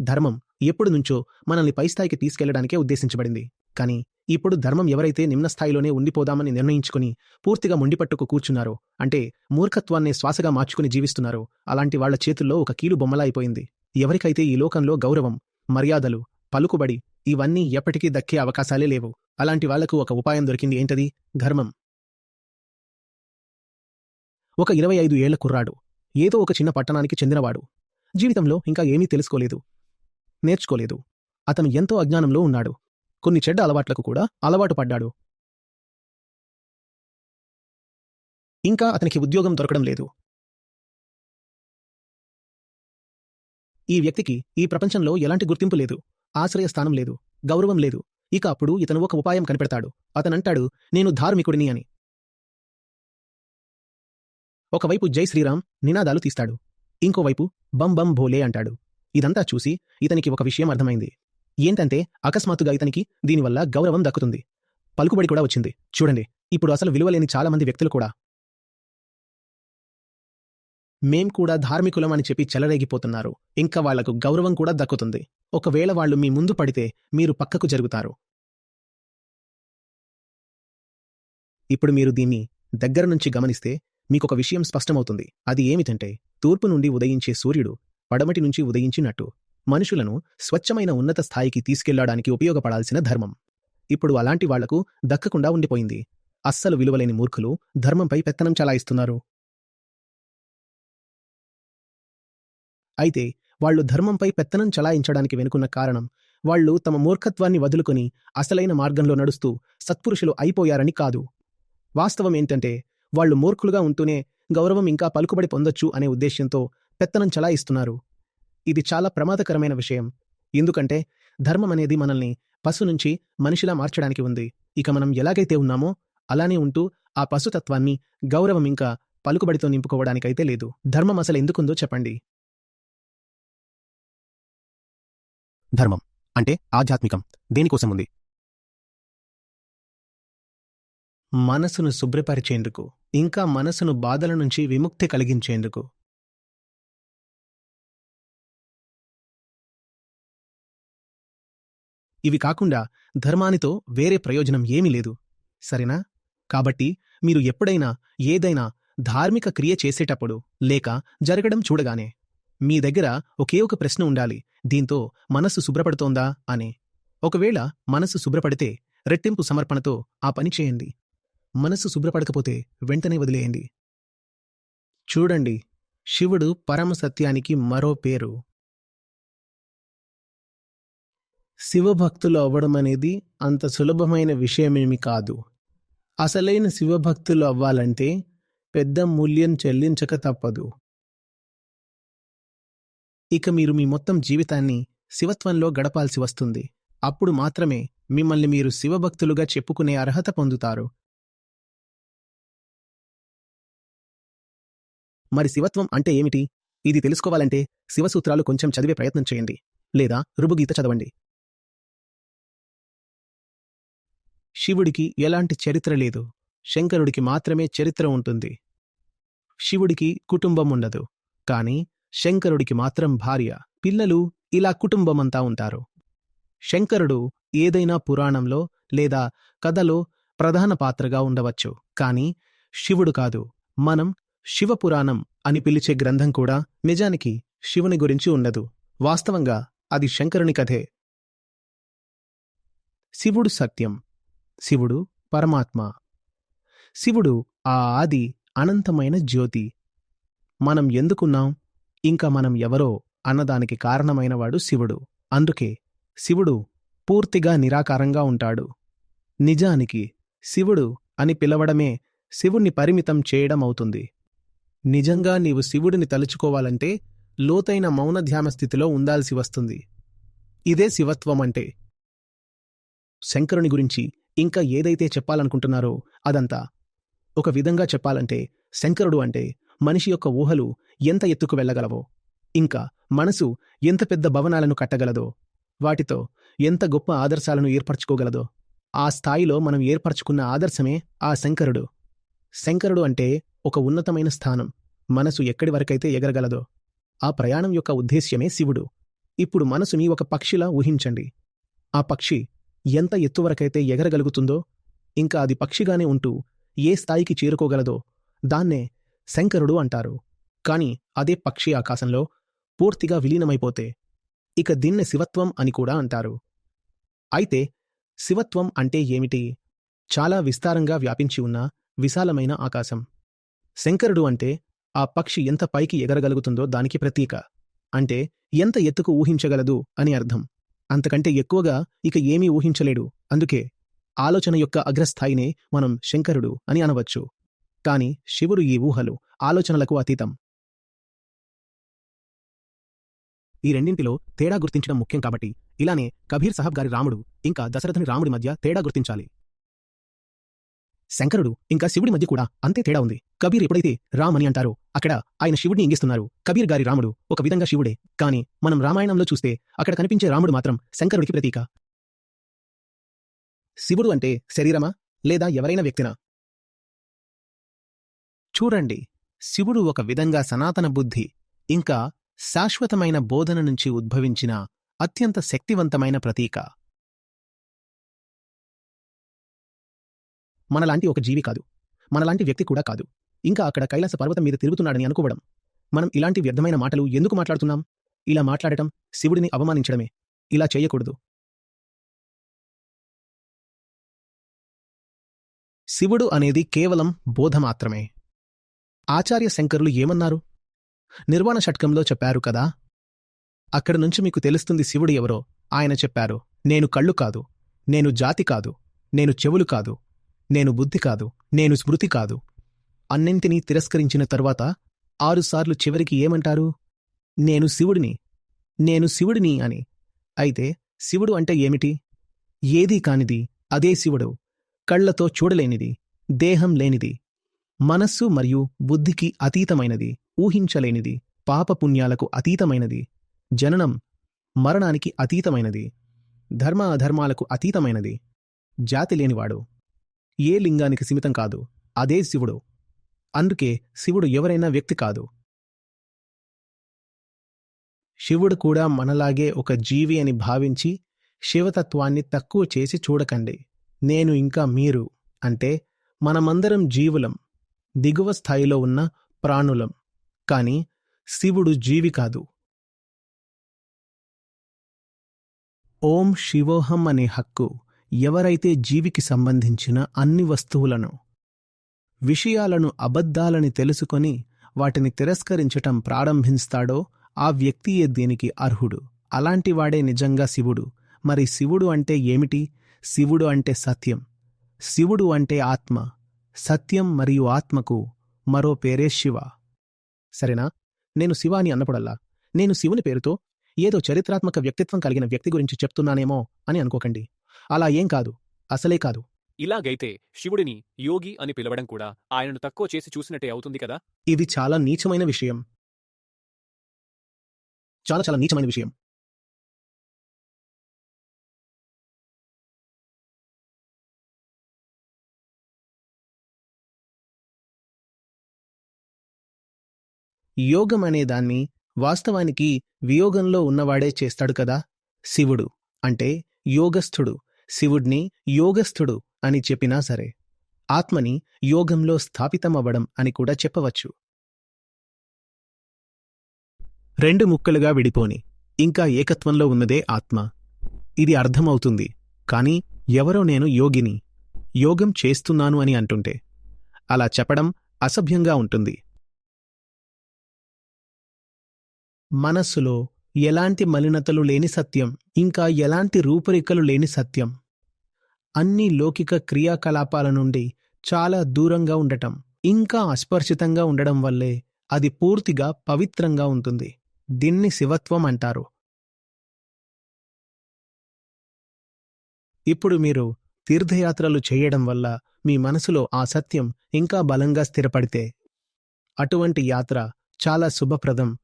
ధర్మం ఎప్పుడు నుంచో మనల్ని పైస్థాయికి తీసుకెళ్ళడానికే ఉద్దేశించబడింది. కానీ ఇప్పుడు ధర్మం ఎవరైతే నిమ్న స్థాయిలోనే ఉండిపోదామని నిర్ణయించుకుని పూర్తిగా ముండిపట్టుకు కూర్చున్నారో అంటే మూర్ఖత్వాన్నే శ్వాసగా మార్చుకుని జీవిస్తున్నారో అలాంటి వాళ్ళ చేతుల్లో ఒక కీలు బొమ్మలా అయిపోయింది. ఎవరికైతే ఈ లోకంలో గౌరవం మర్యాదలు పలుకుబడి ఇవన్నీ ఎప్పటికీ దక్కే అవకాశాలే లేవు అలాంటి వాళ్ళకు ఒక ఉపాయం దొరికింది ఏంటది? ధర్మం. ఒక ఇరవై ఐదు ఏళ్ళ కుర్రాడు ఏదో ఒక చిన్న పట్టణానికి చెందినవాడు. జీవితంలో ఇంకా ఏమీ తెలుసుకోలేదు. నేర్చుకోలేదు. అతను ఎంతో అజ్ఞానంలో ఉన్నాడు. కొన్ని చెడ్డ అలవాట్లకు కూడా అలవాటు పడ్డాడు. ఇంకా అతనికి ఉద్యోగం దొరకడం లేదు. ఈ వ్యక్తికి ఈ ప్రపంచంలో ఎలాంటి గుర్తింపు లేదు. ఆశ్రయస్థానం లేదు. గౌరవం లేదు. ఇక అప్పుడు ఇతను ఒక ఉపాయం కనిపెడతాడు. అతనంటాడు నేను ధార్మికుడిని అని. ఒకవైపు జై శ్రీరామ్ నినాదాలు తీస్తాడు. ఇంకోవైపు బం బం భోలే అంటాడు. ఇదంతా చూసి ఇతనికి ఒక విషయం అర్థమైంది. ఏంటంటే అకస్మాత్తుగా ఇతనికి దీనివల్ల గౌరవం దక్కుతుంది. పలుకుబడి కూడా వచ్చింది. చూడండి ఇప్పుడు అసలు విలువలేని చాలామంది వ్యక్తులు కూడా. మేం కూడా ధార్మికులం అని చెప్పి చెలరేగిపోతున్నారు. ఇంకా వాళ్ళకు గౌరవం కూడా దక్కుతుంది. ఒకవేళ వాళ్ళు మీ ముందు పడితే మీరు పక్కకు జరుగుతారు. ఇప్పుడు మీరు దీన్ని దగ్గర నుంచి గమనిస్తే మీకొక విషయం స్పష్టమవుతుంది. అది ఏమిటంటే తూర్పు నుండి ఉదయించే సూర్యుడు పడమటి నుంచి ఉదయించినట్టు మనుషులను స్వచ్ఛమైన ఉన్నత స్థాయికి తీసుకెళ్ళడానికి ఉపయోగపడాల్సిన ధర్మం. ఇప్పుడు అలాంటి వాళ్ళకు దక్కకుండా ఉండిపోయింది. అస్సలు విలువలేని మూర్ఖులు ధర్మంపై పెత్తనం చలాయిస్తున్నారు. అయితే వాళ్ళు ధర్మంపై పెత్తనం చలాయించడానికి వెనుకున్న కారణం వాళ్ళు తమ మూర్ఖత్వాన్ని వదులుకొని అసలైన మార్గంలో నడుస్తూ సత్పురుషులు అయిపోయారని కాదు. వాస్తవం ఏంటంటే వాళ్ళు మూర్ఖులుగా ఉంటూనే గౌరవం ఇంకా పలుకుబడి పొందొచ్చు అనే ఉద్దేశ్యంతో పెత్తనం చలాయిస్తున్నారు. ఇది చాలా ప్రమాదకరమైన విషయం. ఎందుకంటే ధర్మం అనేది మనల్ని పశు నుంచి మనిషిలా మార్చడానికి ఉంది. ఇక మనం ఎలాగైతే ఉన్నామో అలానే ఉంటూ ఆ పశుతత్వాన్ని గౌరవం ఇంకా పలుకుబడితో నింపుకోవడానికైతే లేదు. ధర్మం అసలు ఎందుకుందో చెప్పండి. ధర్మం అంటే ఆధ్యాత్మికం. దేనికోసం ఉంది? మనసును శుభ్రపరిచేందుకు ఇంకా మనసును బాధల నుంచి విముక్తి కలిగించేందుకు. ఇవి కాకుండా ధర్మానితో వేరే ప్రయోజనం ఏమీ లేదు. సరేనా? కాబట్టి మీరు ఎప్పుడైనా ఏదైనా ధార్మిక క్రియ చేసేటప్పుడు లేక జరగడం చూడగానే మీ దగ్గర ఒకే ఒక ప్రశ్న ఉండాలి. దీంతో మనస్సు శుభ్రపడుతోందా? అని. ఒకవేళ మనస్సు శుభ్రపడితే రెట్టింపు సమర్పణతో ఆ పని చేయండి. మనస్సు శుభ్రపడకపోతే వెంటనే వదిలేయండి. చూడండి. శివుడు పరమ సత్యానికి మరో పేరు. శివభక్తులు అవ్వడం అనేది అంత సులభమైన విషయమేమి కాదు. అసలైన శివభక్తులు అవ్వాలంటే పెద్ద మూల్యం చెల్లించక తప్పదు. ఇక మీరు మీ మొత్తం జీవితాన్ని శివత్వంలో గడపాల్సి వస్తుంది. అప్పుడు మాత్రమే మిమ్మల్ని మీరు శివభక్తులుగా చెప్పుకునే అర్హత పొందుతారు. మరి శివత్వం అంటే ఏమిటి? ఇది తెలుసుకోవాలంటే శివసూత్రాలు కొంచెం చదివే ప్రయత్నం చేయండి. లేదా రుబుగీత చదవండి. శివుడికి ఎలాంటి చరిత్ర లేదు. శంకరుడికి మాత్రమే చరిత్ర ఉంటుంది. శివుడికి కుటుంబం ఉండదు. కాని శంకరుడికి మాత్రం భార్య పిల్లలు ఇలా కుటుంబమంతా ఉంటారు. శంకరుడు ఏదైనా పురాణంలో లేదా కథలో ప్రధాన పాత్రగా ఉండవచ్చు. కాని శివుడు కాదు. మనం శివపురాణం అని పిలిచే గ్రంథం కూడా నిజానికి శివుని గురించి ఉండదు. వాస్తవంగా అది శంకరుని కథే. శివుడు సత్యం. శివుడు పరమాత్మ. శివుడు ఆ ఆది అనంతమైన జ్యోతి. మనం ఎందుకున్నాం? ఇంకా మనం ఎవరో అన్నదానికి కారణమైనవాడు శివుడు. అందుకే శివుడు పూర్తిగా నిరాకారంగా ఉంటాడు. నిజానికి శివుడు అని పిలవడమే శివుణ్ణి పరిమితం చేయడం అవుతుంది నిజంగా నీవు శివుడిని తలుచుకోవాలంటే లోతైన మౌనధ్యాన స్థితిలో ఉండాల్సి వస్తుంది. ఇదే శివత్వం అంటే శంకరుని గురించి ఇంకా ఏదైతే చెప్పాలనుకుంటున్నారో అదంతా. ఒక విధంగా చెప్పాలంటే శంకరుడు అంటే మనిషి యొక్క ఊహలు ఎంత ఎత్తుకు వెళ్ళగలవో. ఇంకా మనసు ఎంత పెద్ద భవనాలను కట్టగలదో వాటితో ఎంత గొప్ప ఆదర్శాలను ఏర్పరచుకోగలదో ఆ స్థాయిలో మనం ఏర్పరచుకున్న ఆదర్శమే ఆ శంకరుడు. శంకరుడు అంటే ఒక ఉన్నతమైన స్థానం మనసు ఎక్కడి వరకైతే ఎగరగలదో ఆ ప్రయాణం యొక్క ఉద్దేశ్యమే శివుడు. ఇప్పుడు మనసుని ఒక పక్షిలా ఊహించండి. ఆ పక్షి ఎంత ఎత్తువరకైతే ఎగరగలుగుతుందో ఇంకా అది పక్షిగానే ఉంటూ ఏ స్థాయికి చేరుకోగలదో దాన్నే శంకరుడు అంటారు. కాని అదే పక్షి ఆకాశంలో పూర్తిగా విలీనమైపోతే ఇక దీన్నే శివత్వం అని కూడా అంటారు. అయితే శివత్వం అంటే ఏమిటి? చాలా విస్తారంగా వ్యాపించి ఉన్న విశాలమైన ఆకాశం. శంకరుడు అంటే ఆ పక్షి ఎంత పైకి ఎగరగలుగుతుందో దానికి ప్రతీక. అంటే ఎంత ఎత్తుకు ఊహించగలదు అని అర్థం. అంతకంటే ఎక్కువగా ఇక ఏమీ ఊహించలేడు. అందుకే ఆలోచన యొక్క అగ్రస్థాయినే మనం శంకరుడు అని అనవచ్చు. కాని శివుడు ఈ ఊహలు ఆలోచనలకు అతీతం. ఈ రెండింటిలో తేడా గుర్తించడం ముఖ్యం కాబట్టి ఇలానే కబీర్ సాహబ్ గారి రాముడు ఇంకా దశరథుని రాముడి మధ్య తేడా గుర్తించాలి. శంకరుడు ఇంకా శివుడి మధ్య కూడా అంతే తేడా ఉంది. కబీర్ ఎప్పుడైతే రామ్ అని అంటారో అక్కడ ఆయన శివుడిని ఇంగిస్తున్నారు కబీర్ గారి రాముడు ఒక విధంగా శివుడే. కాని మనం రామాయణంలో చూస్తే అక్కడ కనిపించే రాముడు మాత్రం శంకరుడికి ప్రతీక. శివుడు అంటే శరీరమా లేదా ఎవరైనా వ్యక్తినా? చూడండి. శివుడు ఒక విధంగా సనాతన బుద్ధి ఇంకా శాశ్వతమైన బోధన నుంచి ఉద్భవించిన అత్యంత శక్తివంతమైన ప్రతీక. మనలాంటి ఒక జీవి కాదు. మనలాంటి వ్యక్తి కూడా కాదు. ఇంకా అక్కడ కైలాస పర్వతం మీద తిరుగుతున్నాడని అనుకోవడం. మనం ఇలాంటి వ్యర్థమైన మాటలు ఎందుకు మాట్లాడుతున్నాం? ఇలా మాట్లాడటం శివుడిని అవమానించడమే. ఇలా చేయకూడదు. శివుడు అనేది కేవలం బోధ మాత్రమే. ఆచార్య శంకరులు ఏమన్నారు? నిర్వాణ షట్కంలో చెప్పారు కదా? అక్కడి నుంచి మీకు తెలుస్తుంది శివుడు ఎవరో. ఆయన చెప్పారు నేను కళ్ళు కాదు. నేను జాతి కాదు. నేను చెవులు కాదు. నేను బుద్ధి కాదు నేను స్మృతి కాదు. అన్నింటినీ తిరస్కరించిన తరువాత ఆరుసార్లు చివరికి ఏమంటారు? నేను శివుడిని నేను శివుడిని అని. అయితే శివుడు అంటే ఏమిటి? ఏదీ కానిది అదే శివుడు. కళ్ళతో చూడలేనిది దేహం లేనిది. మనస్సు మరియు బుద్ధికి అతీతమైనది ఊహించలేనిది పాపపుణ్యాలకు అతీతమైనది. జననం మరణానికి అతీతమైనది. ధర్మ అధర్మాలకు అతీతమైనది. జాతి లేనివాడు. ఏ లింగానికి సీమితం కాదు అదే శివుడు. అందుకే శివుడు ఎవరైనా వ్యక్తి కాదు. శివుడు కూడా మనలాగే ఒక జీవి అని భావించి శివతత్వాన్ని తక్కువ చేసి చూడకండి. నేను ఇంకా మీరు అంటే మనమందరం జీవులం దిగువ స్థాయిలో ఉన్న ప్రాణులం. కాని శివుడు జీవి కాదు. ఓం శివోహం అనే హక్కు ఎవరైతే జీవికి సంబంధించిన అన్ని వస్తువులను విషయాలను అబద్ధాలని తెలుసుకొని వాటిని తిరస్కరించటం ప్రారంభిస్తాడో ఆ వ్యక్తియే దీనికి అర్హుడు. అలాంటివాడే నిజంగా శివుడు. మరి శివుడు అంటే ఏమిటి? శివుడు అంటే సత్యం. శివుడు అంటే ఆత్మ. సత్యం మరియు ఆత్మకు మరో పేరే శివ. సరేనా? నేను శివాని అన్నప్పుడల్లా. నేను శివుని పేరుతో ఏదో చరిత్రాత్మక వ్యక్తిత్వం కలిగిన వ్యక్తి గురించి చెప్తున్నానేమో అని అనుకోకండి. అలా ఏం కాదు. అసలే కాదు. ఇలాగైతే శివుడిని యోగి అని పిలవడం కూడా ఆయనను తక్కువ చేసి చూసినట్టే అవుతుంది కదా? ఇది చాలా నీచమైన విషయం. చాలా చాలా నీచమైన విషయం. యోగం అనే దాన్ని వాస్తవానికి వియోగంలో ఉన్నవాడే చేస్తాడు కదా? శివుడు. అంటే యోగస్థుడు. శివుడ్ని యోగస్థుడు అని చెప్పినా సరే ఆత్మని యోగంలో స్థాపితమవ్వడం అని కూడా చెప్పవచ్చు. రెండు ముక్కలుగా విడిపోని ఇంకా ఏకత్వంలో ఉన్నదే ఆత్మ. ఇది అర్థమవుతుంది కాని ఎవరో నేను యోగిని యోగం చేస్తున్నాను అని అంటుంటే అలా చెప్పడం అసభ్యంగా ఉంటుంది. మనస్సులో ఎలాంటి మలినతలు లేని సత్యం ఇంకా ఎలాంటి రూపురేఖలు లేని సత్యం. అన్ని లౌకిక క్రియాకలాపాల నుండి చాలా దూరంగా ఉండటం ఇంకా అస్పర్శితంగా ఉండడం వల్లే అది పూర్తిగా పవిత్రంగా ఉంటుంది. దీన్ని శివత్వం అంటారు. ఇప్పుడు మీరు తీర్థయాత్రలు చేయడం వల్ల మీ మనసులో ఆ సత్యం ఇంకా బలంగా స్థిరపడితే అటువంటి యాత్ర చాలా శుభప్రదం.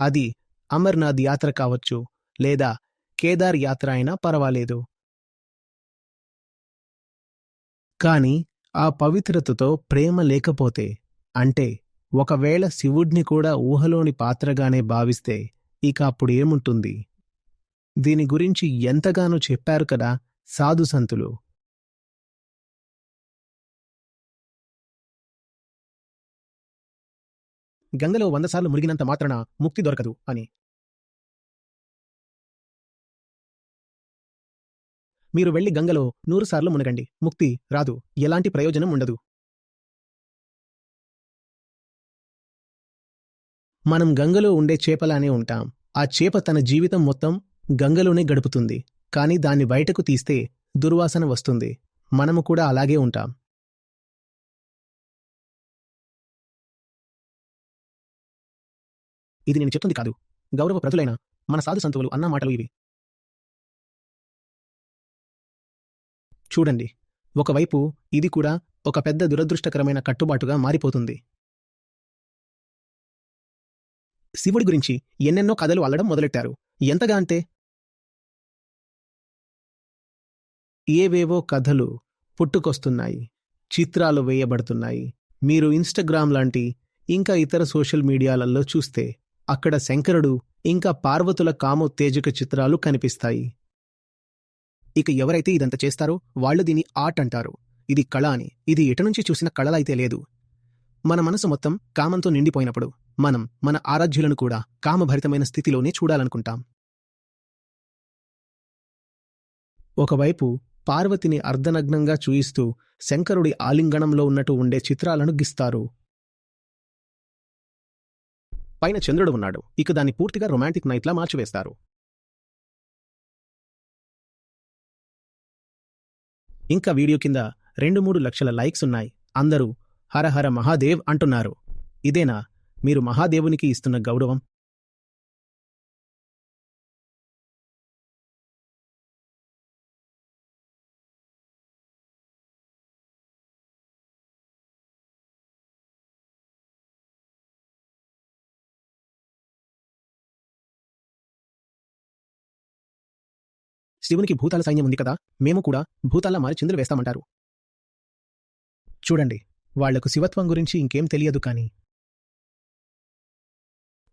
అది అమర్నాథ్ యాత్ర కావచ్చు లేదా కేదార్ యాత్ర అయినా పర్వాలేదు. కాని ఆ పవిత్రతతో ప్రేమ లేకపోతే అంటే ఒకవేళ శివుడ్ని కూడా ఊహలోని పాత్రగానే భావిస్తే ఇక అప్పుడు ఏముంటుంది? దీని గురించి ఎంతగానో చెప్పారు కదా సాధుసంతులు. గంగలో వంద సార్లు మునిగినంత మాత్రాన ముక్తి దొరకదు అని. మీరు వెళ్ళి గంగలో నూరుసార్లు మునగండి. ముక్తి రాదు. ఎలాంటి ప్రయోజనం ఉండదు. మనం గంగలో ఉండే చేపలానే ఉంటాం. ఆ చేప తన జీవితం మొత్తం గంగలోనే గడుపుతుంది. కానీ దాన్ని బయటకు తీస్తే దుర్వాసన వస్తుంది. మనము కూడా అలాగే ఉంటాం. ఇది నేను చెప్తుంది కాదు. గౌరవ ప్రజలైన మన సాధు సంతువులు అన్న మాటలు ఇవి. చూడండి. ఒకవైపు ఇది కూడా ఒక పెద్ద దురదృష్టకరమైన కట్టుబాటుగా మారిపోతుంది. శివుడి గురించి ఎన్నెన్నో కథలు అల్లడం మొదలెట్టారు. ఎంతగా అంటే? ఏవేవో కథలు పుట్టుకొస్తున్నాయి. చిత్రాలు వేయబడుతున్నాయి. మీరు ఇన్స్టాగ్రామ్ లాంటి ఇంకా ఇతర సోషల్ మీడియాలలో చూస్తే అక్కడ శంకరుడు ఇంకా పార్వతుల కామోత్తేజక చిత్రాలు కనిపిస్తాయి. ఇక ఎవరైతే ఇదంతా చేస్తారో వాళ్ళు దీని ఆర్ట్ అంటారు. ఇది కళ అని. ఇది ఎటు నుంచి చూసిన కళలైతే లేదు. మన మనసు మొత్తం కామంతో నిండిపోయినప్పుడు మనం మన ఆరాధ్యులను కూడా కామభరితమైన స్థితిలోనే చూడాలనుకుంటాం. ఒకవైపు పార్వతిని అర్ధనగ్నంగా చూయిస్తూ శంకరుడి ఆలింగణంలో ఉన్నట్టు ఉండే చిత్రాలను గిస్తారు. పైన చంద్రుడు ఉన్నాడు. ఇక దాన్ని పూర్తిగా రొమాంటిక్ నైట్లా మార్చివేస్తారు. ఇంకా వీడియో కింద రెండు మూడు లక్షల లైక్స్ ఉన్నాయి. అందరూ హరహర మహాదేవ్ అంటున్నారు. ఇదేనా? మీరు మహాదేవునికి ఇస్తున్న గౌరవం? శివునికి భూతాల సైన్యం ఉంది కదా మేము కూడా భూతాల మారి చిందులు వేస్తామంటారు. చూడండి వాళ్ళకు శివత్వం గురించి ఇంకేం తెలియదు కాని.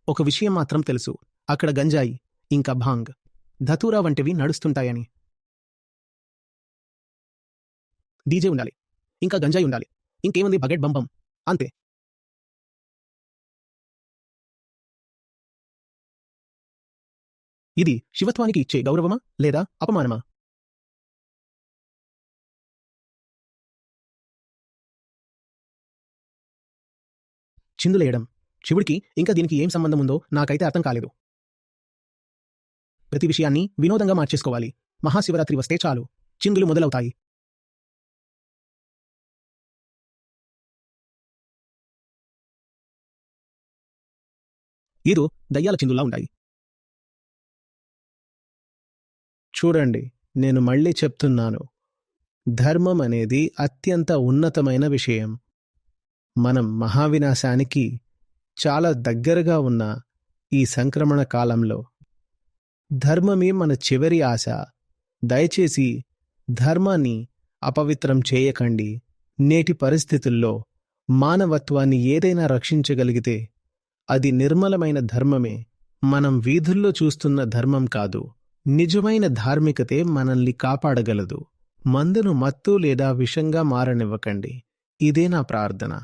ఒక విషయం మాత్రం తెలుసు అక్కడ గంజాయి ఇంకా భాంగ్ ధతూరా వంటివి నడుస్తుంటాయని. డీజే ఉండాలి ఇంకా గంజాయి ఉండాలి ఇంకేముంది బకెట్ బంపం అంతే. ఇది శివత్వానికి ఇచ్చే గౌరవమా లేదా అపమానమా? చిందులేయడం. శివుడికి ఇంకా దీనికి ఏం సంబంధం ఉందో నాకైతే అర్థం కాలేదు. ప్రతి విషయాన్ని వినోదంగా మార్చేసుకోవాలి. మహాశివరాత్రి వస్తే చాలు. చిందులు మొదలవుతాయి. ఏదో దయ్యాల చిందులా ఉంటాయి. చూడండి నేను మళ్ళీ చెప్తున్నాను. ధర్మం అనేది అత్యంత ఉన్నతమైన విషయం. మనం మహావినాశానికి చాలా దగ్గరగా ఉన్న ఈ సంక్రమణ కాలంలో. ధర్మమే మన చివరి ఆశ. దయచేసి ధర్మాన్ని అపవిత్రం చేయకండి. నేటి పరిస్థితుల్లో మానవత్వాన్ని ఏదైనా రక్షించగలిగితే అది నిర్మలమైన ధర్మమే. మనం వీధుల్లో చూస్తున్న ధర్మం కాదు. నిజమైన ధార్మికతే మనల్ని కాపాడగలదు. మందును మత్తు లేదా విషంగా మారనివ్వకండి. ఇదే నా ప్రార్థన.